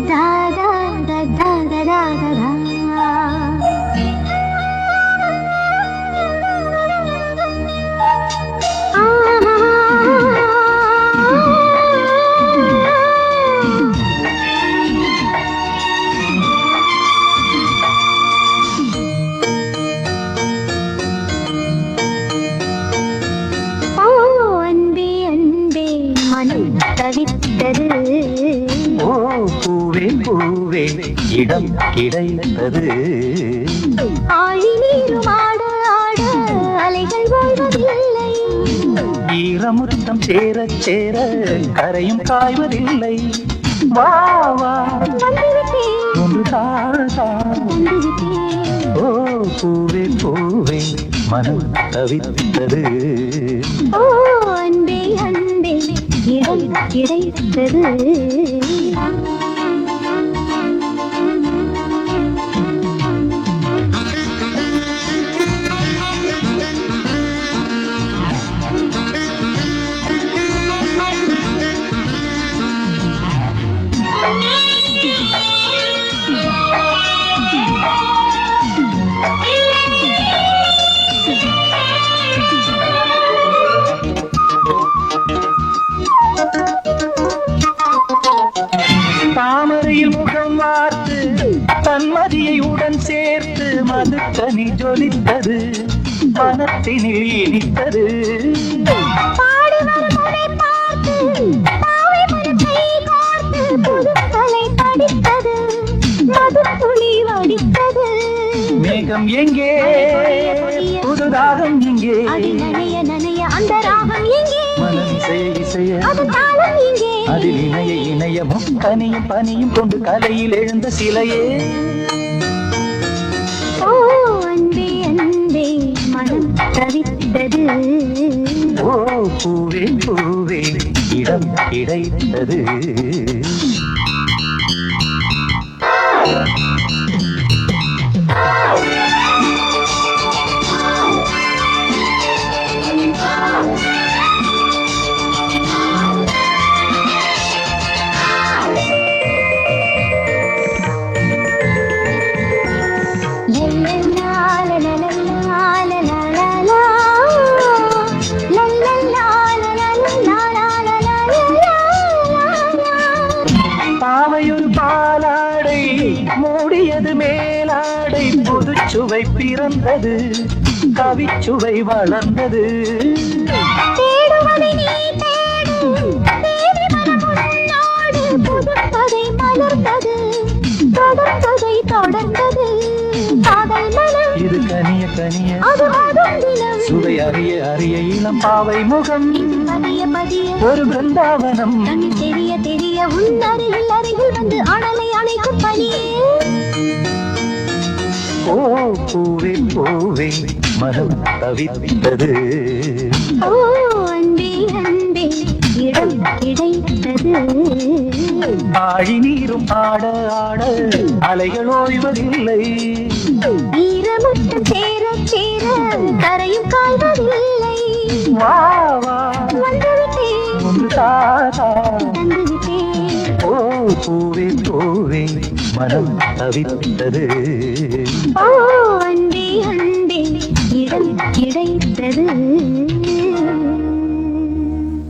大 இடம் கிடைத்தது. ஈரமுத்தம் சேர சேர கரையும் காய்வதில்லை. வா வா. ஒன்று ஓ பூவே பூவே மனம் தவித்தது. ஓ அன்பே அன்பே இடம் கிடைத்தது. ஜொலித்தது மனத்தினில் இனித்தது மேகம் எங்கே? புதுதாகம் எங்கே? அந்த ராகம் எங்கே? இசைய இசைய அதில் இணைய இணையமும் கனியும் பனியும் கொண்டு கலையில் எழுந்த சிலையே. இடம் கிடைத்தது. பாவையொரு புதுச்சுவை பிறந்தது கவிச்சுவை வளர்ந்தது. இது கனிய கனிய சுவை அறிய அறிய இளம் பாவை முகம். ஒரு பிருந்தாவனம். தெரிய தெரிய உன் அருகில் அருகில் வந்து அனலை அணைக்கும் பனியே ஓ பூவே பூவே மனம் தவித்தது. ஓ அன்பே அன்பே இடம் கிடைத்தது. ஆழி நீரும் ஆட ஆட அலைகள் ஓய்வதில்லை. ஈரமுட்டு சேர சேர கரையும் காய்வதில்லை. வா வா. ஒன்று தாதா ஓ பூவே பூவே மனம் தவித்தது. அன்பே அன்பே இடம் கிடைத்தது.